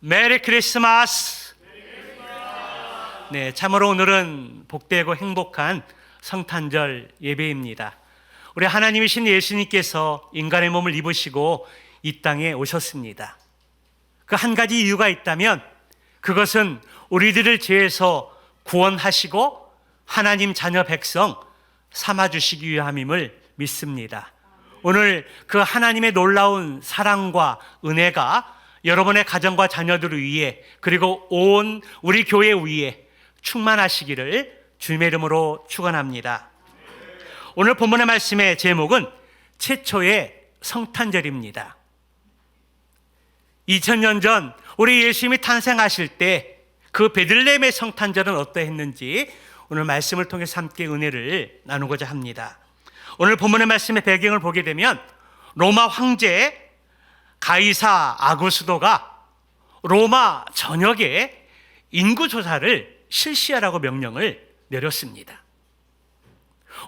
메리 크리스마스. 네, 참으로 오늘은 복되고 행복한 성탄절 예배입니다. 우리 하나님이신 예수님께서 인간의 몸을 입으시고 이 땅에 오셨습니다. 그 한 가지 이유가 있다면 그것은 우리들을 죄에서 구원하시고 하나님 자녀 백성 삼아주시기 위함임을 믿습니다. 오늘 그 하나님의 놀라운 사랑과 은혜가 여러분의 가정과 자녀들을 위해 그리고 온 우리 교회 위에 충만하시기를 주님의 이름으로 축원합니다. 오늘 본문의 말씀의 제목은 최초의 성탄절입니다. 2000년 전 우리 예수님이 탄생하실 때 그 베들레헴의 성탄절은 어떠했는지 오늘 말씀을 통해서 함께 은혜를 나누고자 합니다. 오늘 본문의 말씀의 배경을 보게 되면 로마 황제 가이사 아구스도가 로마 전역에 인구 조사를 실시하라고 명령을 내렸습니다.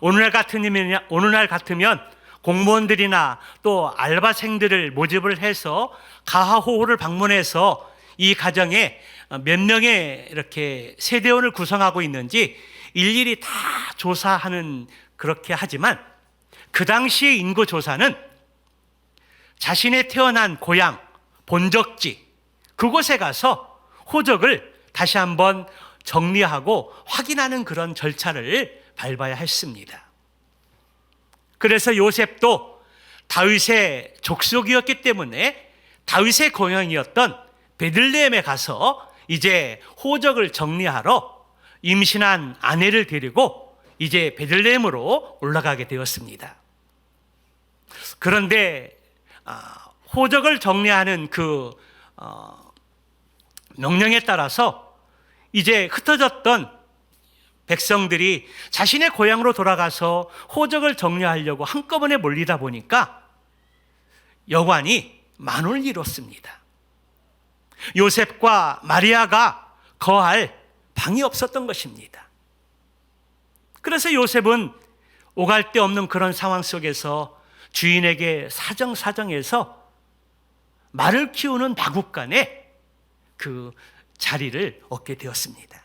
오늘날 같으면 오늘날 같으면 공무원들이나 또 알바생들을 모집을 해서 가하호호를 방문해서 이 가정에 몇 명의 이렇게 세대원을 구성하고 있는지 일일이 다 조사하는 그렇게 하지만 그 당시의 인구 조사는 자신의 태어난 고향, 본적지 그곳에 가서 호적을 다시 한번 정리하고 확인하는 그런 절차를 밟아야 했습니다. 그래서 요셉도 다윗의 족속이었기 때문에 다윗의 고향이었던 베들레헴에 가서 이제 호적을 정리하러 임신한 아내를 데리고 이제 베들레헴으로 올라가게 되었습니다. 그런데 아, 호적을 정리하는 그 어, 명령에 따라서 이제 흩어졌던 백성들이 자신의 고향으로 돌아가서 호적을 정리하려고 한꺼번에 몰리다 보니까 여관이 만원을 이뤘습니다. 요셉과 마리아가 거할 방이 없었던 것입니다. 그래서 요셉은 오갈 데 없는 그런 상황 속에서 주인에게 사정사정해서 말을 키우는 마국간에 그 자리를 얻게 되었습니다.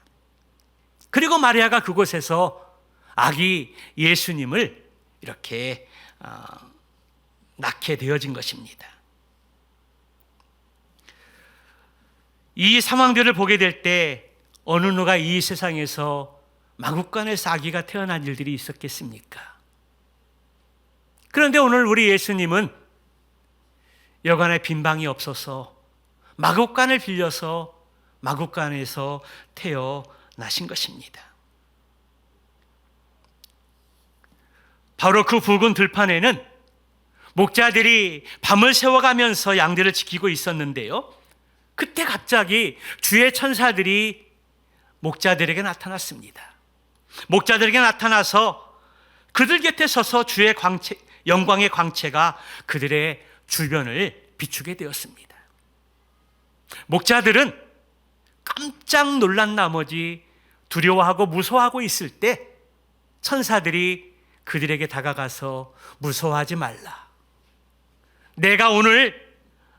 그리고 마리아가 그곳에서 아기 예수님을 이렇게 어, 낳게 되어진 것입니다. 이 상황들을 보게 될 때 어느 누가 이 세상에서 마국간에서 아기가 태어난 일들이 있었겠습니까? 그런데 오늘 우리 예수님은 여간에 빈방이 없어서 마국간을 빌려서 마국간에서 태어나신 것입니다. 바로 그 붉은 들판에는 목자들이 밤을 새워가면서 양들을 지키고 있었는데요. 그때 갑자기 주의 천사들이 목자들에게 나타났습니다. 목자들에게 나타나서 그들 곁에 서서 주의 광채, 영광의 광채가 그들의 주변을 비추게 되었습니다. 목자들은 깜짝 놀란 나머지 두려워하고 무서워하고 있을 때 천사들이 그들에게 다가가서 무서워하지 말라. 내가 오늘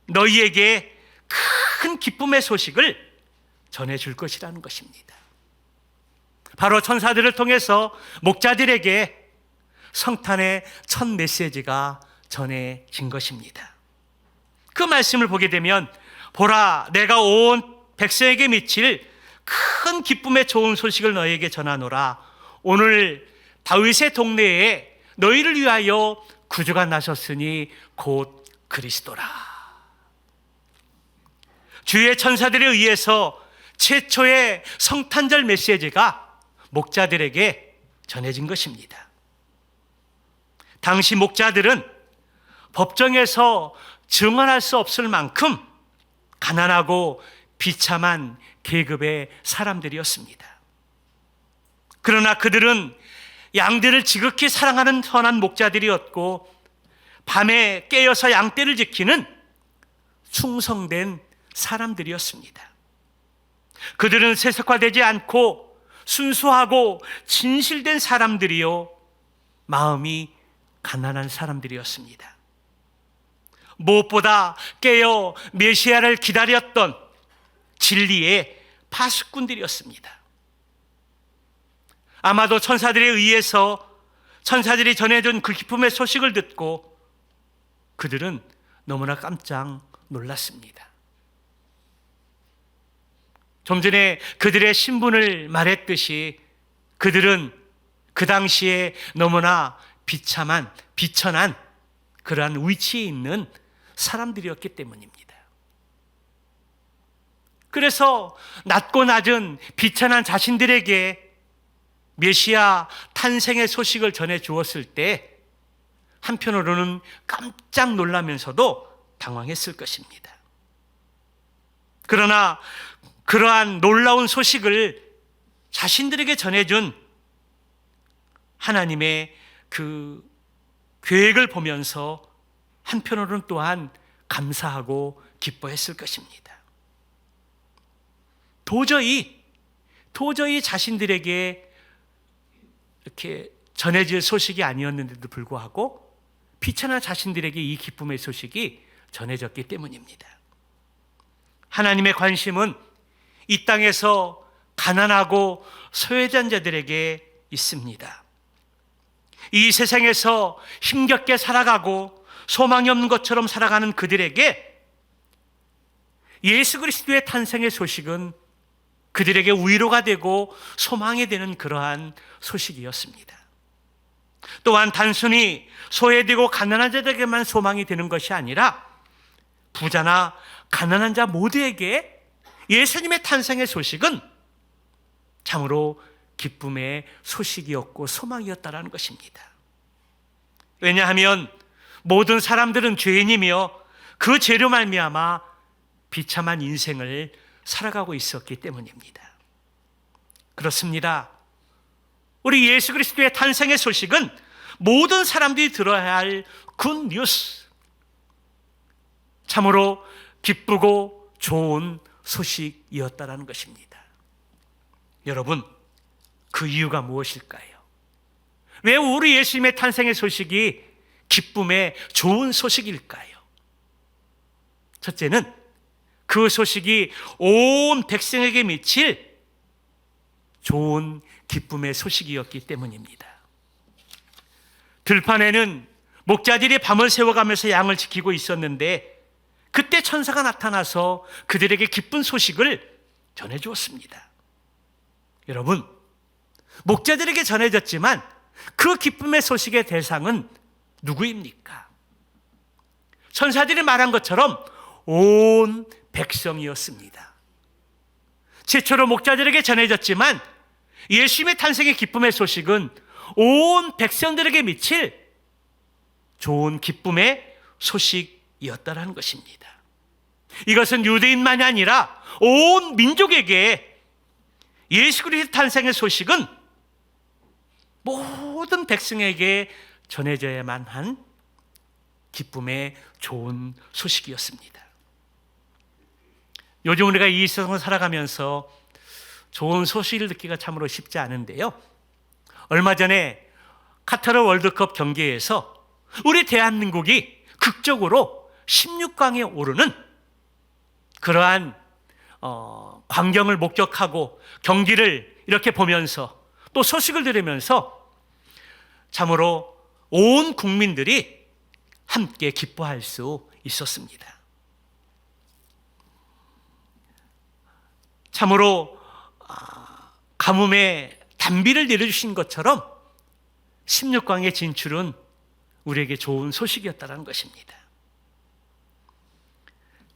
너희에게 큰 기쁨의 소식을 전해줄 것이라는 것입니다. 바로 천사들을 통해서 목자들에게 성탄의 첫 메시지가 전해진 것입니다. 그 말씀을 보게 되면 보라 내가 온 백성에게 미칠 큰 기쁨의 좋은 소식을 너희에게 전하노라 오늘 다윗의 동네에 너희를 위하여 구주가 나셨으니 곧 그리스도라 주의 천사들에 의해서 최초의 성탄절 메시지가 목자들에게 전해진 것입니다. 당시 목자들은 법정에서 증언할 수 없을 만큼 가난하고 비참한 계급의 사람들이었습니다. 그러나 그들은 양들을 지극히 사랑하는 선한 목자들이었고 밤에 깨어서 양떼를 지키는 충성된 사람들이었습니다. 그들은 세속화되지 않고 순수하고 진실된 사람들이요. 마음이 가난한 사람들이었습니다. 무엇보다 깨어 메시아를 기다렸던 진리의 파수꾼들이었습니다. 아마도 천사들에 의해서 천사들이 전해준 그 기쁨의 소식을 듣고 그들은 너무나 깜짝 놀랐습니다. 좀 전에 그들의 신분을 말했듯이 그들은 그 당시에 너무나 비참한, 비천한 그러한 위치에 있는 사람들이었기 때문입니다. 그래서 낮고 낮은 비천한 자신들에게 메시아 탄생의 소식을 전해 주었을 때 한편으로는 깜짝 놀라면서도 당황했을 것입니다. 그러나 그러한 놀라운 소식을 자신들에게 전해준 하나님의 그 계획을 보면서 한편으로는 또한 감사하고 기뻐했을 것입니다. 도저히, 도저히 자신들에게 이렇게 전해질 소식이 아니었는데도 불구하고 비천한 자신들에게 이 기쁨의 소식이 전해졌기 때문입니다. 하나님의 관심은 이 땅에서 가난하고 소외된 자들에게 있습니다. 이 세상에서 힘겹게 살아가고 소망이 없는 것처럼 살아가는 그들에게 예수 그리스도의 탄생의 소식은 그들에게 위로가 되고 소망이 되는 그러한 소식이었습니다. 또한 단순히 소외되고 가난한 자들에게만 소망이 되는 것이 아니라 부자나 가난한 자 모두에게 예수님의 탄생의 소식은 참으로 기쁨의 소식이었고 소망이었다라는 것입니다. 왜냐하면 모든 사람들은 죄인이며 그 죄로 말미암아 비참한 인생을 살아가고 있었기 때문입니다. 그렇습니다. 우리 예수 그리스도의 탄생의 소식은 모든 사람들이 들어야 할 굿 뉴스. 참으로 기쁘고 좋은 소식이었다라는 것입니다. 여러분, 그 이유가 무엇일까요? 왜 우리 예수님의 탄생의 소식이 기쁨의 좋은 소식일까요? 첫째는 그 소식이 온 백성에게 미칠 좋은 기쁨의 소식이었기 때문입니다. 들판에는 목자들이 밤을 새워가면서 양을 지키고 있었는데 그때 천사가 나타나서 그들에게 기쁜 소식을 전해 주었습니다. 여러분, 목자들에게 전해졌지만 그 기쁨의 소식의 대상은 누구입니까? 천사들이 말한 것처럼 온 백성이었습니다. 최초로 목자들에게 전해졌지만 예수님의 탄생의 기쁨의 소식은 온 백성들에게 미칠 좋은 기쁨의 소식이었다라는 것입니다. 이것은 유대인만이 아니라 온 민족에게 예수 그리스도 탄생의 소식은 모든 백성에게 전해져야만 한 기쁨의 좋은 소식이었습니다. 요즘 우리가 이 세상을 살아가면서 좋은 소식을 듣기가 참으로 쉽지 않은데요. 얼마 전에 카타르 월드컵 경기에서 우리 대한민국이 극적으로 16강에 오르는 그러한 어, 광경을 목격하고 경기를 이렇게 보면서 또 소식을 들으면서 참으로 온 국민들이 함께 기뻐할 수 있었습니다. 참으로 아, 가뭄에 단비를 내려주신 것처럼 16강의 진출은 우리에게 좋은 소식이었다는 것입니다.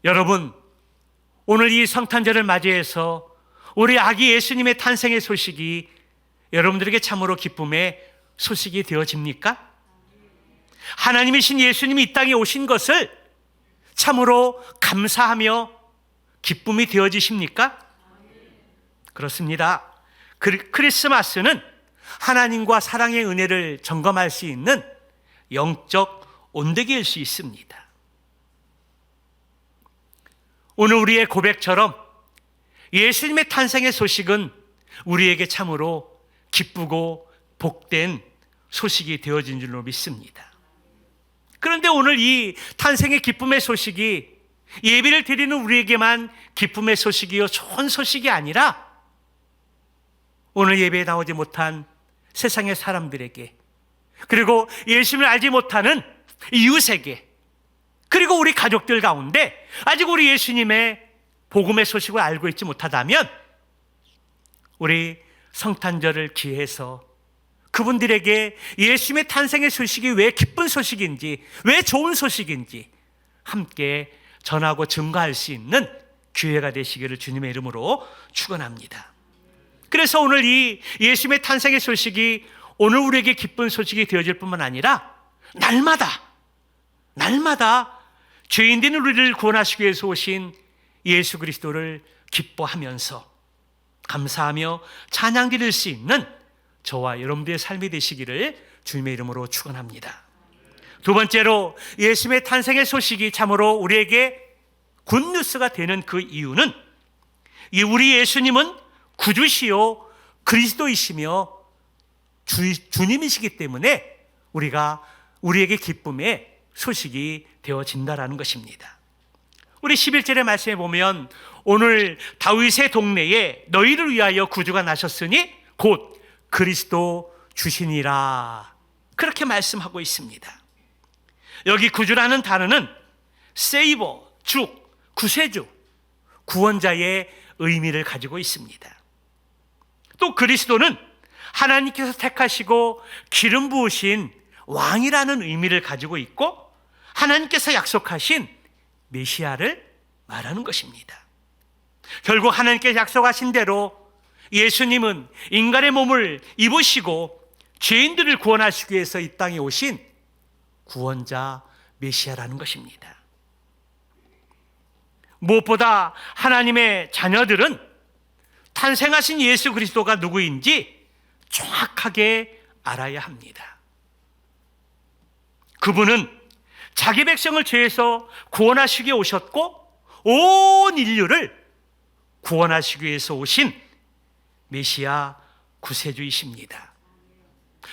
여러분, 오늘 이 성탄절을 맞이해서 우리 아기 예수님의 탄생의 소식이 여러분들에게 참으로 기쁨의 소식이 되어집니까? 하나님이신 예수님이 이 땅에 오신 것을 참으로 감사하며 기쁨이 되어지십니까? 그렇습니다. 크리스마스는 하나님과 사랑의 은혜를 점검할 수 있는 영적 온대기일 수 있습니다. 오늘 우리의 고백처럼 예수님의 탄생의 소식은 우리에게 참으로 기쁘고 복된 소식이 되어진 줄로 믿습니다. 그런데 오늘 이 탄생의 기쁨의 소식이 예배를 드리는 우리에게만 기쁨의 소식이요 좋은 소식이 아니라 오늘 예배에 나오지 못한 세상의 사람들에게 그리고 예수님을 알지 못하는 이웃에게 그리고 우리 가족들 가운데 아직 우리 예수님의 복음의 소식을 알고 있지 못하다면 우리 성탄절을 기해서 그분들에게 예수님의 탄생의 소식이 왜 기쁜 소식인지, 왜 좋은 소식인지 함께 전하고 증거할 수 있는 기회가 되시기를 주님의 이름으로 축원합니다. 그래서 오늘 이 예수님의 탄생의 소식이 오늘 우리에게 기쁜 소식이 되어질 뿐만 아니라 날마다 날마다 죄인 된 우리를 구원하시기 위해서 오신 예수 그리스도를 기뻐하면서 감사하며 찬양 드릴 수 있는 저와 여러분들의 삶이 되시기를 주님의 이름으로 축원합니다. 두 번째로 예수님의 탄생의 소식이 참으로 우리에게 굿뉴스가 되는 그 이유는 이 우리 예수님은 구주시요 그리스도이시며 주, 주님이시기 때문에 우리가 우리에게 기쁨의 소식이 되어진다라는 것입니다. 우리 11절의 말씀에 보면 오늘 다윗의 동네에 너희를 위하여 구주가 나셨으니 곧 그리스도 주시니라. 그렇게 말씀하고 있습니다. 여기 구주라는 단어는 세이버, 죽, 구세주, 구원자의 의미를 가지고 있습니다. 또 그리스도는 하나님께서 택하시고 기름 부으신 왕이라는 의미를 가지고 있고 하나님께서 약속하신 메시아를 말하는 것입니다. 결국 하나님께서 약속하신 대로 예수님은 인간의 몸을 입으시고 죄인들을 구원하시기 위해서 이 땅에 오신 구원자 메시아라는 것입니다. 무엇보다 하나님의 자녀들은 탄생하신 예수 그리스도가 누구인지 정확하게 알아야 합니다. 그분은 자기 백성을 죄에서 구원하시기 오셨고 온 인류를 구원하시기 위해서 오신 메시아 구세주이십니다.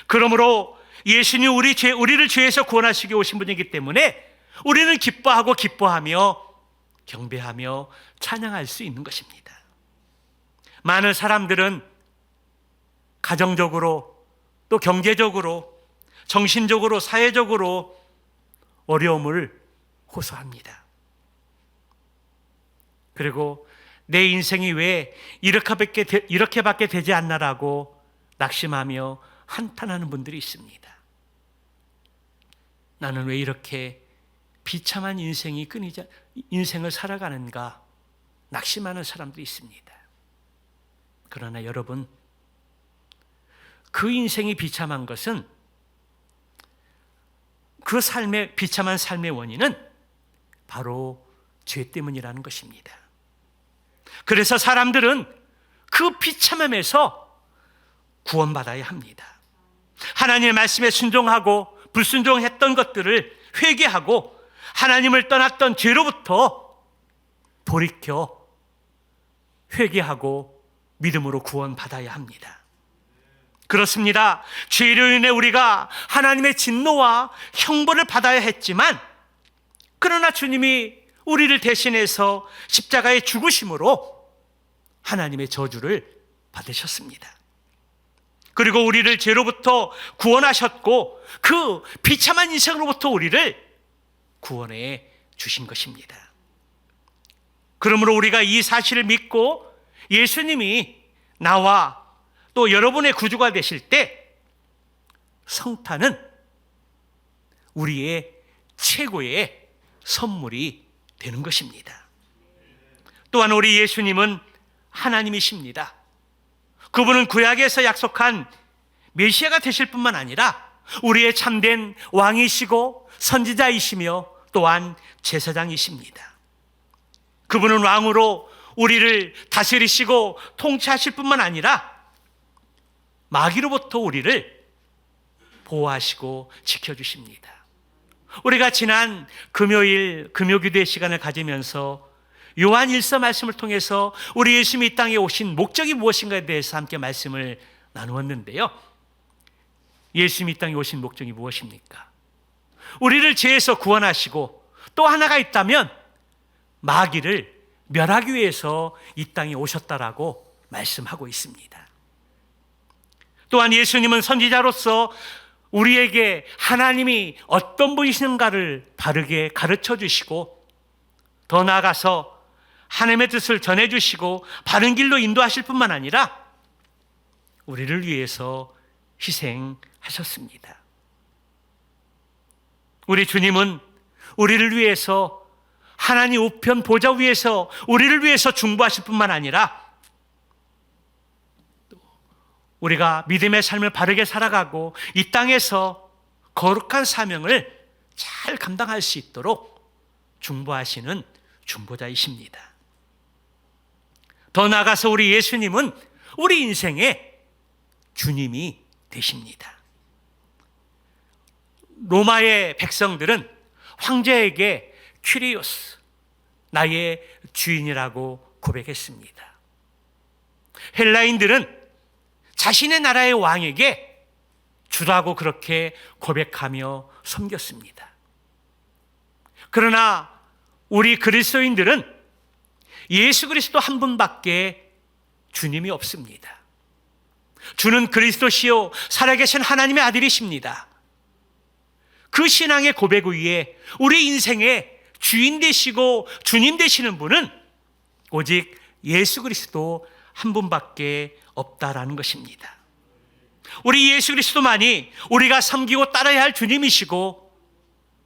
그러므로 예수님 우리 죄 우리를 죄에서 구원하시기 오신 분이기 때문에 우리는 기뻐하고 기뻐하며 경배하며 찬양할 수 있는 것입니다. 많은 사람들은 가정적으로 또 경제적으로 정신적으로 사회적으로 어려움을 호소합니다. 그리고 내 인생이 왜 이렇게밖에, 이렇게밖에 되지 않나라고 낙심하며 한탄하는 분들이 있습니다. 나는 왜 이렇게 비참한 인생이 끊이자 인생을 살아가는가 낙심하는 사람도 있습니다. 그러나 여러분 그 인생이 비참한 것은 그 삶의 비참한 삶의 원인은 바로 죄 때문이라는 것입니다. 그래서 사람들은 그 비참함에서 구원받아야 합니다. 하나님의 말씀에 순종하고 불순종했던 것들을 회개하고 하나님을 떠났던 죄로부터 돌이켜 회개하고 믿음으로 구원받아야 합니다. 그렇습니다. 죄로 인해 우리가 하나님의 진노와 형벌을 받아야 했지만 그러나 주님이 우리를 대신해서 십자가의 죽으심으로 하나님의 저주를 받으셨습니다. 그리고 우리를 죄로부터 구원하셨고 그 비참한 인생으로부터 우리를 구원해 주신 것입니다. 그러므로 우리가 이 사실을 믿고 예수님이 나와 또 여러분의 구주가 되실 때 성탄은 우리의 최고의 선물이 되는 것입니다. 또한 우리 예수님은 하나님이십니다. 그분은 구약에서 약속한 메시아가 되실 뿐만 아니라 우리의 참된 왕이시고 선지자이시며 또한 제사장이십니다. 그분은 왕으로 우리를 다스리시고 통치하실 뿐만 아니라 마귀로부터 우리를 보호하시고 지켜주십니다. 우리가 지난 금요일 금요기도의 시간을 가지면서 요한 일서 말씀을 통해서 우리 예수님이 이 땅에 오신 목적이 무엇인가에 대해서 함께 말씀을 나누었는데요. 예수님이 이 땅에 오신 목적이 무엇입니까? 우리를 죄에서 구원하시고 또 하나가 있다면 마귀를 멸하기 위해서 이 땅에 오셨다라고 말씀하고 있습니다. 또한 예수님은 선지자로서 우리에게 하나님이 어떤 분이신가를 바르게 가르쳐 주시고 더 나아가서 하나님의 뜻을 전해 주시고 바른 길로 인도하실 뿐만 아니라 우리를 위해서 희생하셨습니다. 우리 주님은 우리를 위해서 하나님 우편 보좌 위에서 우리를 위해서 중보하실 뿐만 아니라 우리가 믿음의 삶을 바르게 살아가고 이 땅에서 거룩한 사명을 잘 감당할 수 있도록 중보하시는 중보자이십니다. 더 나아가서 우리 예수님은 우리 인생의 주님이 되십니다. 로마의 백성들은 황제에게 큐리오스, 나의 주인이라고 고백했습니다. 헬라인들은 자신의 나라의 왕에게 주라고 그렇게 고백하며 섬겼습니다. 그러나 우리 그리스도인들은 예수 그리스도 한 분밖에 주님이 없습니다. 주는 그리스도시요 살아계신 하나님의 아들이십니다. 그 신앙의 고백 위에 우리 인생의 주인 되시고 주님 되시는 분은 오직 예수 그리스도 한 분밖에 없다라는 것입니다. 우리 예수 그리스도만이 우리가 섬기고 따라야 할 주님이시고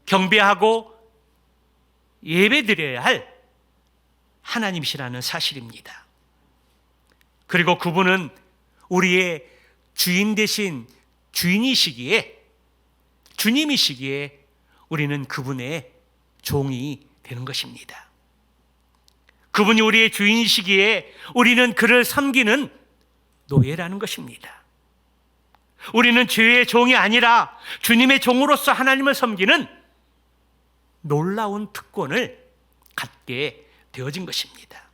경배하고 예배드려야 할 하나님이시라는 사실입니다. 그리고 그분은 우리의 주인 대신 주인이시기에 주님이시기에 우리는 그분의 종이 되는 것입니다. 그분이 우리의 주인이시기에 우리는 그를 섬기는 노예라는 것입니다. 우리는 죄의 종이 아니라 주님의 종으로서 하나님을 섬기는 놀라운 특권을 갖게 되어진 것입니다.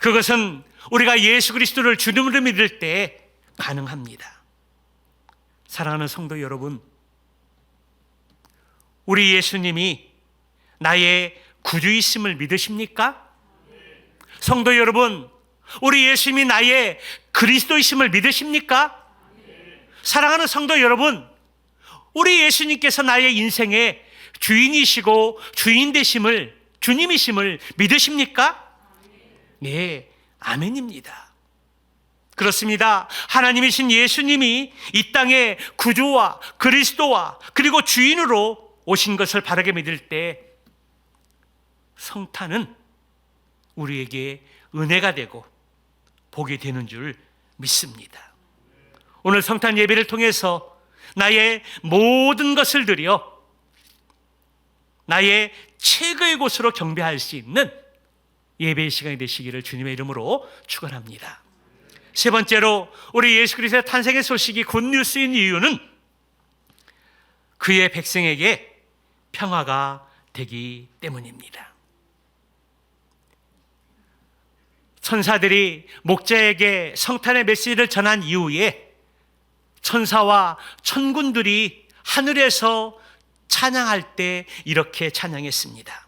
그것은 우리가 예수 그리스도를 주님으로 믿을 때 가능합니다. 사랑하는 성도 여러분, 우리 예수님이 나의 구주이심을 믿으십니까? 성도 여러분, 우리 예수님이 나의 그리스도이심을 믿으십니까? 사랑하는 성도 여러분, 우리 예수님께서 나의 인생의 주인이시고 주인 되심을 주님이심을 믿으십니까? 네, 아멘입니다. 그렇습니다. 하나님이신 예수님이 이 땅에 구주와 그리스도와 그리고 주인으로 오신 것을 바르게 믿을 때 성탄은 우리에게 은혜가 되고 복이 되는 줄 믿습니다. 오늘 성탄 예배를 통해서 나의 모든 것을 드려 나의 최고의 곳으로 경배할 수 있는 예배의 시간이 되시기를 주님의 이름으로 축원합니다. 세 번째로 우리 예수 그리스도의 탄생의 소식이 굿뉴스인 이유는 그의 백성에게 평화가 되기 때문입니다. 천사들이 목자에게 성탄의 메시지를 전한 이후에 천사와 천군들이 하늘에서 찬양할 때 이렇게 찬양했습니다.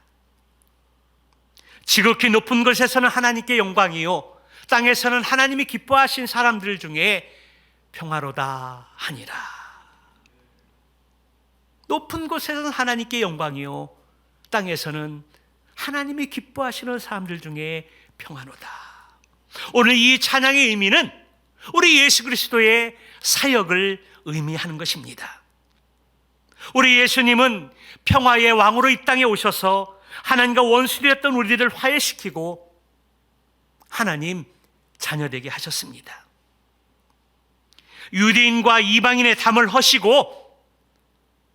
지극히 높은 곳에서는 하나님께 영광이요 땅에서는 하나님이 기뻐하신 사람들 중에 평화로다 하니라. 높은 곳에서는 하나님께 영광이요 땅에서는 하나님이 기뻐하시는 사람들 중에 평화로다. 오늘 이 찬양의 의미는 우리 예수 그리스도의 사역을 의미하는 것입니다. 우리 예수님은 평화의 왕으로 이 땅에 오셔서 하나님과 원수되었던 우리들을 화해시키고 하나님 자녀되게 하셨습니다. 유대인과 이방인의 담을 허시고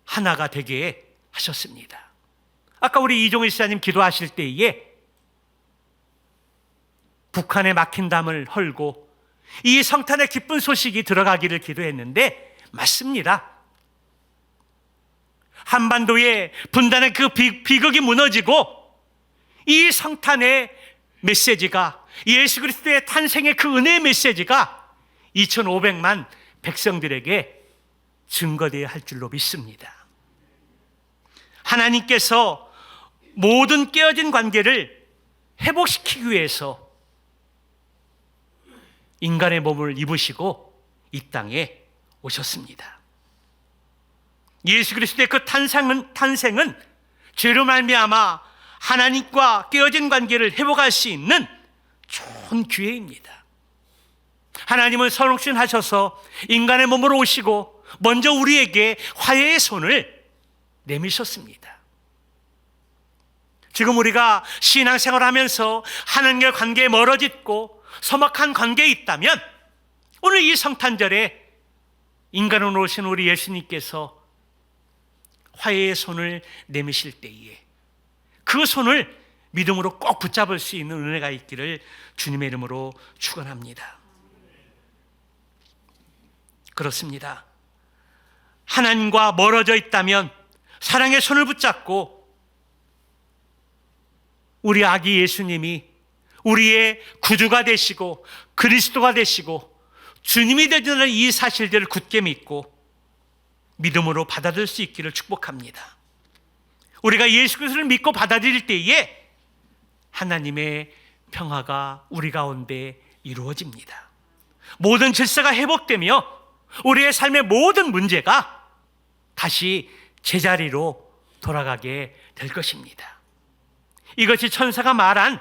하나가 되게 하셨습니다. 아까 우리 이종일 시사님 기도하실 때에 북한에 막힌 담을 헐고 이 성탄의 기쁜 소식이 들어가기를 기도했는데 맞습니다. 한반도의 분단의 그 비 극이 무너지고 이 성탄의 메시지가 예수 그리스도의 탄생의 그 은혜의 메시지가 2,500만 백성들에게 증거되어야 할 줄로 믿습니다. 하나님께서 모든 깨어진 관계를 회복시키기 위해서 인간의 몸을 입으시고 이 땅에 오셨습니다. 예수 그리스도의 그 탄생은 탄생은 죄로 말미암아 하나님과 깨어진 관계를 회복할 수 있는 좋은 기회입니다. 하나님은 선옥신 하셔서 인간의 몸으로 오시고 먼저 우리에게 화해의 손을 내미셨습니다. 지금 우리가 신앙생활 하면서 하나님과 관계에 멀어졌고 서먹한 관계에 있다면 오늘 이 성탄절에 인간으로 오신 우리 예수님께서 화해의 손을 내미실 때에 그 손을 믿음으로 꼭 붙잡을 수 있는 은혜가 있기를 주님의 이름으로 축원합니다. 그렇습니다. 하나님과 멀어져 있다면 사랑의 손을 붙잡고 우리 아기 예수님이 우리의 구주가 되시고 그리스도가 되시고 주님이 되는 이 사실들을 굳게 믿고 믿음으로 받아들일 수 있기를 축복합니다. 우리가 예수 그리스도를 믿고 받아들일 때에 하나님의 평화가 우리 가운데 이루어집니다. 모든 질서가 회복되며 우리의 삶의 모든 문제가 다시 제자리로 돌아가게 될 것입니다. 이것이 천사가 말한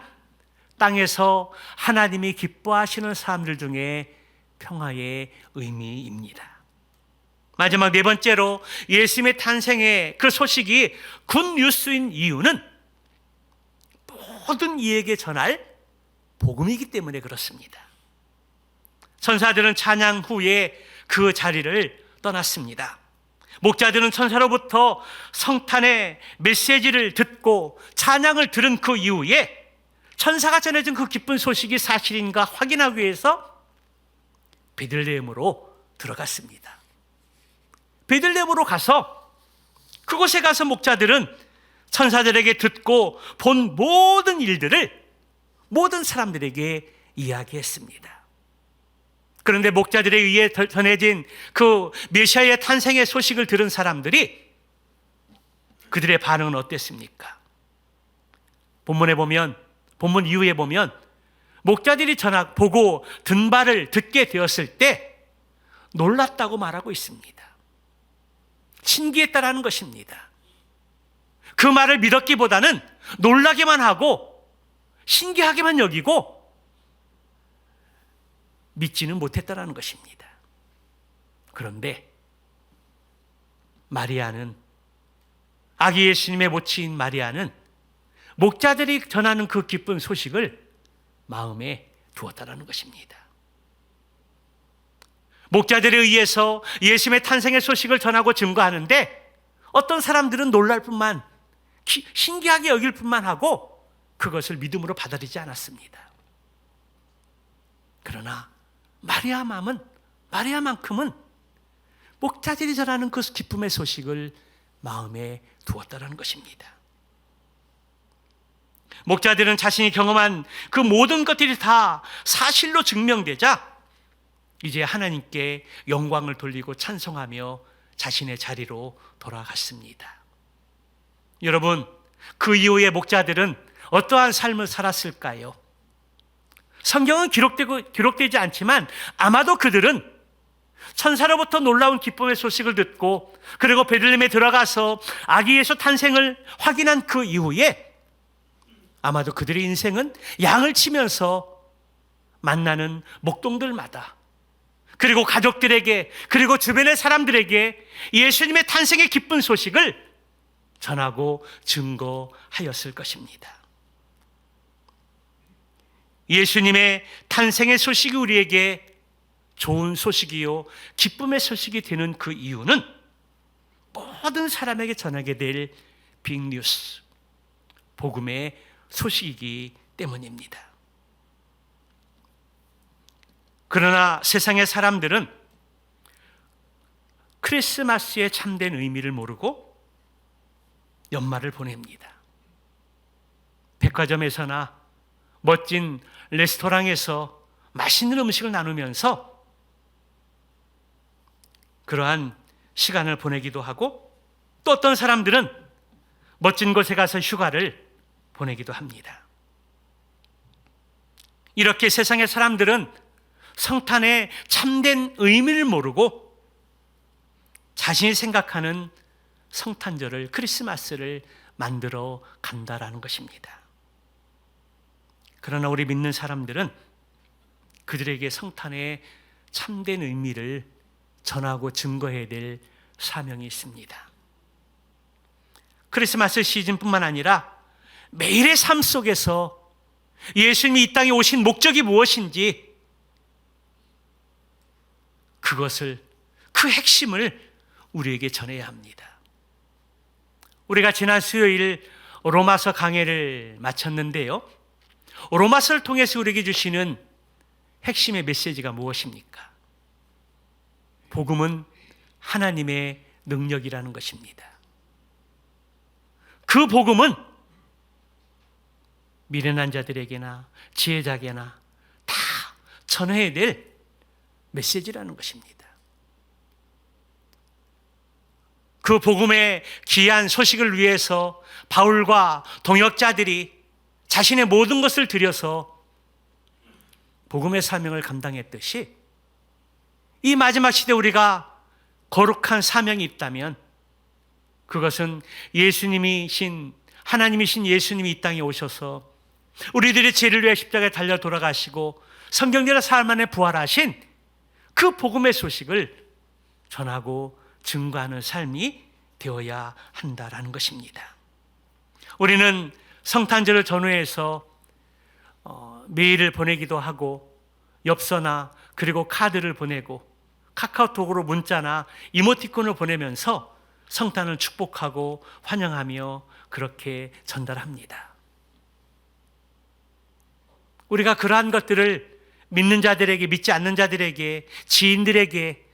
땅에서 하나님이 기뻐하시는 사람들 중에 평화의 의미입니다. 마지막 네 번째로 예수님의 탄생의 그 소식이 굿 뉴스인 이유는 모든 이에게 전할 복음이기 때문에 그렇습니다. 천사들은 찬양 후에 그 자리를 떠났습니다. 목자들은 천사로부터 성탄의 메시지를 듣고 찬양을 들은 그 이후에 천사가 전해준 그 기쁜 소식이 사실인가 확인하기 위해서 베들레헴으로 들어갔습니다. 베들레헴으로 가서 그곳에 가서 목자들은 천사들에게 듣고 본 모든 일들을 모든 사람들에게 이야기했습니다. 그런데 목자들에 의해 전해진 그 메시아의 탄생의 소식을 들은 사람들이 그들의 반응은 어땠습니까? 본문에 보면 본문 이후에 보면 목자들이 전학 보고 든 바를 듣게 되었을 때 놀랐다고 말하고 있습니다. 신기했다라는 것입니다. 그 말을 믿었기보다는 놀라기만 하고 신기하게만 여기고 믿지는 못했다라는 것입니다. 그런데 마리아는 아기 예수님의 모친인 마리아는 목자들이 전하는 그 기쁜 소식을 마음에 두었다라는 것입니다. 목자들에 의해서 예수님의 탄생의 소식을 전하고 증거하는데 어떤 사람들은 놀랄 뿐만 신기하게 여길 뿐만 하고 그것을 믿음으로 받아들이지 않았습니다. 그러나 마리아 마음은 마리아만큼은 목자들이 전하는 그 기쁨의 소식을 마음에 두었다는 것입니다. 목자들은 자신이 경험한 그 모든 것들이 다 사실로 증명되자 이제 하나님께 영광을 돌리고 찬송하며 자신의 자리로 돌아갔습니다. 여러분, 그 이후에 목자들은 어떠한 삶을 살았을까요? 성경은 기록되고, 기록되지 않지만 아마도 그들은 천사로부터 놀라운 기쁨의 소식을 듣고 그리고 베들렘에 들어가서 아기 예수 탄생을 확인한 그 이후에 아마도 그들의 인생은 양을 치면서 만나는 목동들마다 그리고 가족들에게 그리고 주변의 사람들에게 예수님의 탄생의 기쁜 소식을 전하고 증거하였을 것입니다. 예수님의 탄생의 소식이 우리에게 좋은 소식이요, 기쁨의 소식이 되는 그 이유는 모든 사람에게 전하게 될 빅뉴스, 복음의 소식이기 때문입니다. 그러나 세상의 사람들은 크리스마스의 참된 의미를 모르고 연말을 보냅니다. 백화점에서나 멋진 레스토랑에서 맛있는 음식을 나누면서 그러한 시간을 보내기도 하고 또 어떤 사람들은 멋진 곳에 가서 휴가를 보내기도 합니다. 이렇게 세상의 사람들은 성탄의 참된 의미를 모르고 자신이 생각하는 성탄절을 크리스마스를 만들어 간다라는 것입니다. 그러나 우리 믿는 사람들은 그들에게 성탄의 참된 의미를 전하고 증거해야 될 사명이 있습니다. 크리스마스 시즌뿐만 아니라 매일의 삶 속에서 예수님이 이 땅에 오신 목적이 무엇인지 그것을 그 핵심을 우리에게 전해야 합니다. 우리가 지난 수요일 로마서 강해를 마쳤는데요. 로마서를 통해서 우리에게 주시는 핵심의 메시지가 무엇입니까? 복음은 하나님의 능력이라는 것입니다. 그 복음은 미련한 자들에게나 지혜자에게나 다 전해야 될 메시지라는 것입니다. 그 복음의 귀한 소식을 위해서 바울과 동역자들이 자신의 모든 것을 들여서 복음의 사명을 감당했듯이 이 마지막 시대 우리가 거룩한 사명이 있다면 그것은 예수님이신 하나님이신 예수님이 이 땅에 오셔서 우리들의 죄를 위해 십자가에 달려 돌아가시고 성경대로 삶 안에 부활하신 그 복음의 소식을 전하고 증거하는 삶이 되어야 한다라는 것입니다. 우리는 성탄절을 전후해서 어, 메일을 보내기도 하고 엽서나 그리고 카드를 보내고 카카오톡으로 문자나 이모티콘을 보내면서 성탄을 축복하고 환영하며 그렇게 전달합니다. 우리가 그러한 것들을 믿는 자들에게 믿지 않는 자들에게 지인들에게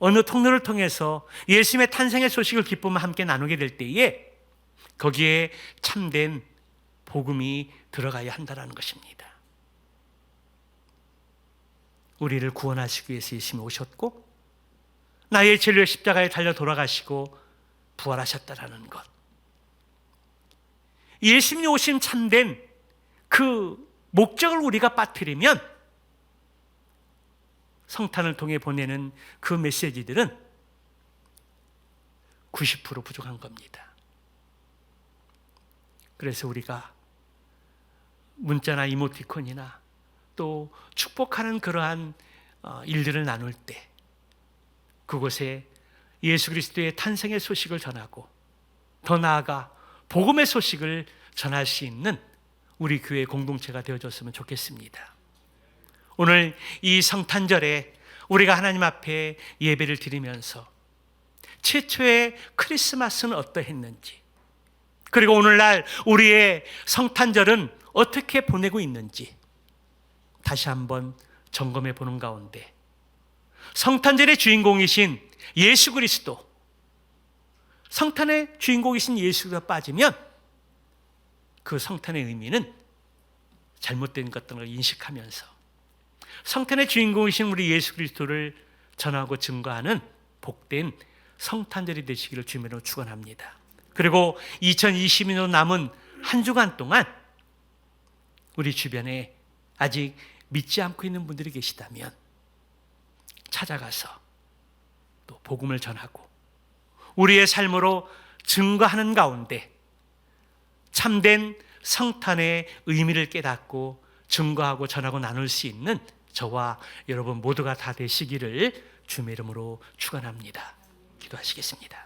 어느 통로를 통해서 예수님의 탄생의 소식을 기쁨과 함께 나누게 될 때에 거기에 참된 복음이 들어가야 한다는 것입니다. 우리를 구원하시기 위해서 예수님이 오셨고 나의 죄를 십자가에 달려 돌아가시고 부활하셨다라는 것. 예수님이 오신 참된 그 목적을 우리가 빠뜨리면 성탄을 통해 보내는 그 메시지들은 90% 부족한 겁니다. 그래서 우리가 문자나 이모티콘이나 또 축복하는 그러한 어, 일들을 나눌 때 그곳에 예수 그리스도의 탄생의 소식을 전하고 더 나아가 복음의 소식을 전할 수 있는 우리 교회 공동체가 되어줬으면 좋겠습니다. 오늘 이 성탄절에 우리가 하나님 앞에 예배를 드리면서 최초의 크리스마스는 어떠했는지 그리고 오늘날 우리의 성탄절은 어떻게 보내고 있는지 다시 한번 점검해 보는 가운데 성탄절의 주인공이신 예수 그리스도 성탄의 주인공이신 예수가 빠지면 그 성탄의 의미는 잘못된 것들을 인식하면서 성탄의 주인공이신 우리 예수 그리스도를 전하고 증거하는 복된 성탄절이 되시기를 주님으로 축원합니다. 그리고 2022년 남은 한 주간 동안 우리 주변에 아직 믿지 않고 있는 분들이 계시다면 찾아가서 또 복음을 전하고 우리의 삶으로 증거하는 가운데 참된 성탄의 의미를 깨닫고 증거하고 전하고 나눌 수 있는 저와 여러분 모두가 다 되시기를 주의 이름으로 축원합니다. 기도하시겠습니다.